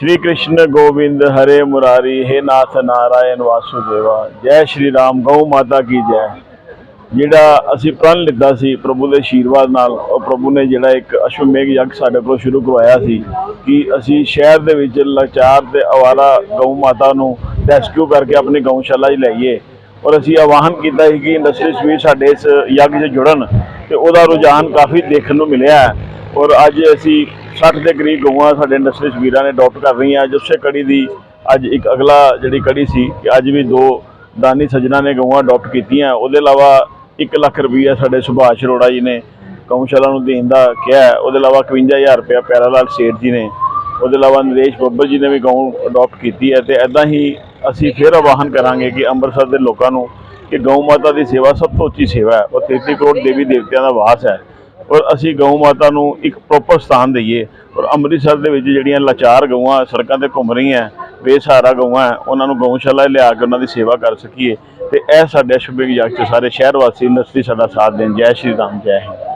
श्री कृष्ण गोविंद हरे मुरारी हे नाथ नारायण वासुदेवा ਜੈ ਸ਼੍ਰੀ ਰਾਮ ਗਊ ਮਾਤਾ ਕੀ ਜੈ ਜਿਹੜਾ ਅਸੀਂ ਪ੍ਰਣ ਲਿੱਤਾ ਸੀ ਪ੍ਰਭੂ ਦੇ ਆਸ਼ੀਰਵਾਦ ਨਾਲ ਉਹ ਪ੍ਰਭੂ ਨੇ ਜਿਹੜਾ ਇੱਕ ਅਸ਼ਵਮੇਘ ਯੱਗ ਸਾਡੇ ਕੋਲ ਸ਼ੁਰੂ ਕਰਵਾਇਆ ਸੀ ਕਿ ਅਸੀਂ ਸ਼ਹਿਰ ਦੇ ਵਿੱਚ ਲਾਚਾਰ ਤੇ ਅਵਾਰਾ ਗਊ ਮਾਤਾ ਨੂੰ ਰੈਸਕਿਊ ਕਰਕੇ ਆਪਣੀ ਗਊਸ਼ਾਲਾ 'ਚ ਲਈਏ ਔਰ ਅਸੀਂ ਆਵਾਹਨ ਕੀਤਾ ਸੀ ਕਿ ਇੰਡਸਟਰੀ ਵੀ ਸਾਡੇ ਇਸ ਯੱਗ 'ਚ ਜੁੜਨ ਤੇ ਉਹਦਾ ਰੁਝਾਨ ਕਾਫੀ ਦੇਖਣ ਨੂੰ ਮਿਲਿਆ ਹੈ ਔਰ ਅੱਜ ਅਸੀਂ 60 ਦੇ ਕਰੀਬ ਗਊਆਂ ਸਾਡੇ ਇੰਡਸਟਰੀ ਵੀਰਾਂ ਨੇ ਅਡਾਪਟ ਕਰ ਰਹੀਆਂ। ਅੱਜ ਉਸੇ ਕੜੀ ਦੀ ਅੱਜ ਇੱਕ ਅਗਲਾ ਜਿਹੜੀ ਕੜੀ ਸੀ ਕਿ ਅੱਜ ਵੀ ਦੋ ਦਾਨੀ ਸੱਜਣਾ ਨੇ ਗਊਆਂ ਅਡਾਪਟ ਕੀਤੀਆਂ। ਉਹਦੇ ਇਲਾਵਾ 1 ਲੱਖ ਰੁਪਈਆ ਸਾਡੇ ਸੁਭਾਸ਼ ਅਰੋੜਾ ਜੀ ਨੇ ਗਊਸ਼ਾਲਾ ਨੂੰ ਦੇਣ ਦਾ ਕਿਹਾ। ਉਹਦੇ ਇਲਾਵਾ 51000 ਰੁਪਇਆ ਪਿਆਰਾ ਲਾਲ ਸੇਠ ਜੀ ਨੇ। ਉਹਦੇ ਇਲਾਵਾ ਨਰੇਸ਼ ਬੱਬਰ ਜੀ ਨੇ ਵੀ ਗਊ ਅਡਾਪਟ ਕੀਤੀ ਹੈ ਤੇ ਐਦਾਂ ਹੀ ਅਸੀਂ ਫਿਰ ਆਵਾਹਨ ਕਰਾਂਗੇ ਕਿ ਅੰਮ੍ਰਿਤਸਰ ਦੇ ਲੋਕਾਂ ਨੂੰ ਕਿ ਗਊ ਮਾਤਾ ਦੀ ਸੇਵਾ ਸਭ ਤੋਂ ਉੱਚੀ ਸੇਵਾ ਹੈ। ਉਹ 33 ਕਰੋੜ ਦੇਵੀ ਦੇਵਤਿਆਂ ਦਾ ਵਾਸ ਹੈ। ਔਰ ਅਸੀਂ ਗਊ ਮਾਤਾ ਨੂੰ ਇੱਕ ਪ੍ਰੋਪਰ ਸਥਾਨ ਦਈਏ। ਔਰ ਅੰਮ੍ਰਿਤਸਰ ਦੇ ਵਿੱਚ ਜਿਹੜੀਆਂ ਲਾਚਾਰ ਗਊਆਂ ਸੜਕਾਂ ਤੇ ਘੁੰਮ ਰਹੀਆਂ ਬੇਸਹਾਰਾ ਗਊਆਂ ਹੈ, ਉਹਨਾਂ ਨੂੰ ਗਊਸ਼ਾਲਾ ਲਿਆ ਕੇ ਉਹਨਾਂ ਦੀ ਸੇਵਾ ਕਰ ਸਕੀਏ। ਤੇ ਇਹ ਸਾਡੇ ਸ਼ੁਭਿਕ ਜਗ ਚ ਸਾਰੇ ਸ਼ਹਿਰ ਵਾਸੀ ਇੰਡਸਟਰੀ ਸਾਡਾ ਸਾਥ ਦੇਣ। ਜੈ ਸ਼੍ਰੀ ਰਾਮ ਜੈ ਹਿੰਦ।